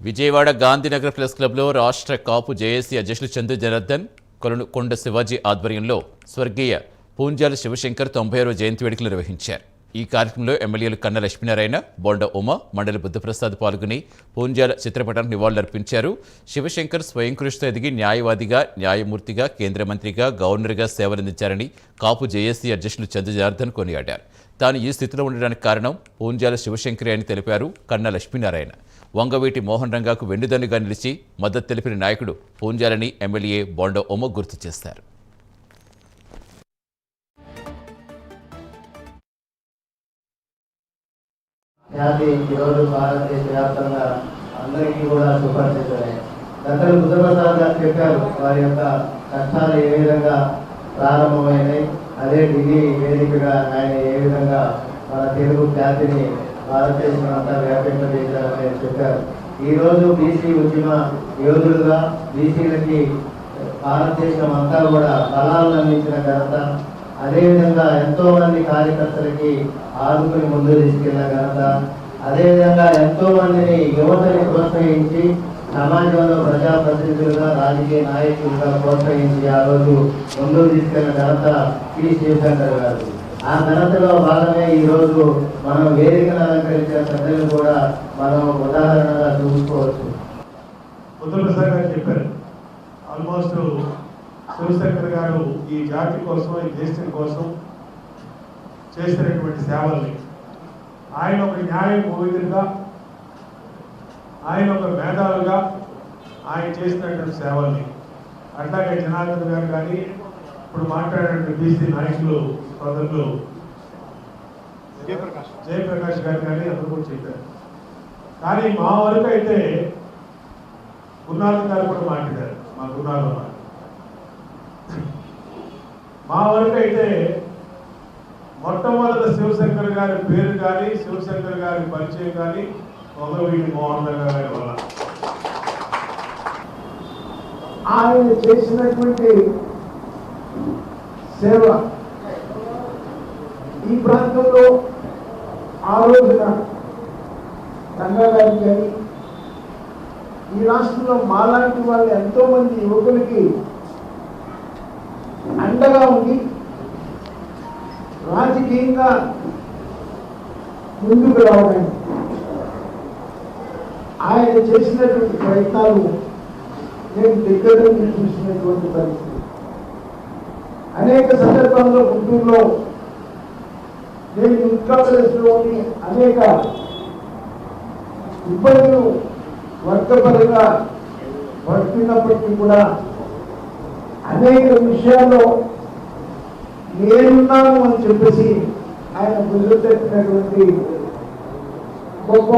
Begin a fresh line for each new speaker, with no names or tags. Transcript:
Vijayawada Gandhinagar press క్లబ్లో రాష్ట్ర కాపు JAC అధ్యక్షులు చంద్ర జనార్దన్ కొలను కొండ శివాజీ ఆధ్వర్యంలో స్వర్గీయ పూంజాల శివశంకర్ తొంభై ఆరో జయంతి వేడుకలు నిర్వహించారు. ఈ కార్యక్రమంలో ఎమ్మెల్యేలు కన్న లక్ష్మీనారాయణ బొండ ఉమ మండలి బుద్ధప్రసాద్ పాల్గొని పూంజాల చిత్రపటానికి నివాళులర్పించారు. శివశంకర్ స్వయం కృషితో ఎదిగి న్యాయవాదిగా న్యాయమూర్తిగా కేంద్ర మంత్రిగా గవర్నర్గా సేవలందించారని కాపు జేఏసీ అధ్యక్షులు చంద్ర జనార్దన్ కొనియాడారు. తాను ఈ స్థితిలో ఉండడానికి కారణం పూంజాల శివశంకరే అని తెలిపారు కన్న లక్ష్మీనారాయణ. వంగవీటి మోహన్ రంగాకు వెన్నుదన్నుగా నిలిచి మద్దతు తెలిపిన నాయకుడు పూంజాలని ఎమ్మెల్యే బొండ ఒమ్మ గుర్తు చేశారు
ఖ్యాతి ఈరోజు భారతదేశ వ్యాప్తంగా అందరికీ కూడా సుపరిచితమే గారు చెప్పారు. వారి యొక్క కష్టాలు ఏ విధంగా ప్రారంభమైనాయి అదే ఢిల్లీ వేదికగా ఆయన ఏ విధంగా మన తెలుగు ఖ్యాతిని భారతదేశం అంతా వ్యాపింపజేశారని చెప్పారు. ఈరోజు బీసీ ఉద్యమ యోధులుగా బీసీలకి భారతదేశం అంతా కూడా బలాలను అందించిన ఘనత అదేవిధంగా ఎంతో మంది కార్యకర్తలకి ఆదుకుని ముందు తీసుకెళ్ళిన ఘనత అదేవిధంగా ఎంతో మందిని యువతని ప్రోత్సహించి సమాజంలో ప్రజాప్రతినిధులుగా రాజకీయ నాయకులుగా ప్రోత్సహించి ఆ రోజు ముందుకు తీసుకెళ్ళిన ఘనత పి శివశంకర్ గారు ఆ ఘనతలో భాగమే ఈ రోజు మనం వేదికను అలంకరించిన పెద్దలు కూడా మనం ఉదాహరణగా చూసుకోవచ్చు.
బుద్ధప్రసాద్ గారు చెప్పారు. ఆల్మోస్ట్ శివశంకర్ గారు ఈ జాతి కోసం ఈ దేశం కోసం చేసినటువంటి సేవల్ని ఆయన ఒక న్యాయ భూమిగా ఆయన ఒక మేధావులుగా ఆయన చేసినటువంటి సేవల్ని. అట్లాగే జనార్దన్ గారు కానీ ఇప్పుడు మాట్లాడినటువంటి బీసీ నాయకులు సోదరులు జయప్రకాష్. గారు కానీ అందరూ కూడా చెప్పారు. కానీ మా వరకు అయితే గురునాథం గారు కూడా మాట్లాడారు మా గురునాథం గారు. మా వరకు అయితే మొట్టమొదట శివశంకర్ గారి పేరు కానీ శివశంకర్ గారి పరిచయం కానీ మొదలవీటి మోహన్ గారి వల్ల.
ఆయన చేసినటువంటి సేవ. ఈ ప్రాంతంలో ఆ రోజున రంగా గారికి కానీ ఈ రాష్ట్రంలో మాలాంటి వాళ్ళు ఎంతో మంది యువకులకి అండగా ఉండి రాజకీయంగా ముందుకు రావడం. ఆయన చేసినటువంటి ప్రయత్నాలు నేను దగ్గర చూసినటువంటి పరిస్థితి. ప్రాంతంలో గుంటూరులో నేను ఉత్తరప్రదేశ్లోని అనేక ఇబ్బందులు వర్గపరంగా పడుతున్నప్పటికీ కూడా అనేక విషయాల్లో నేనున్నాను అని చెప్పేసి ఆయన గుర్తు తెప్పినటువంటి గొప్ప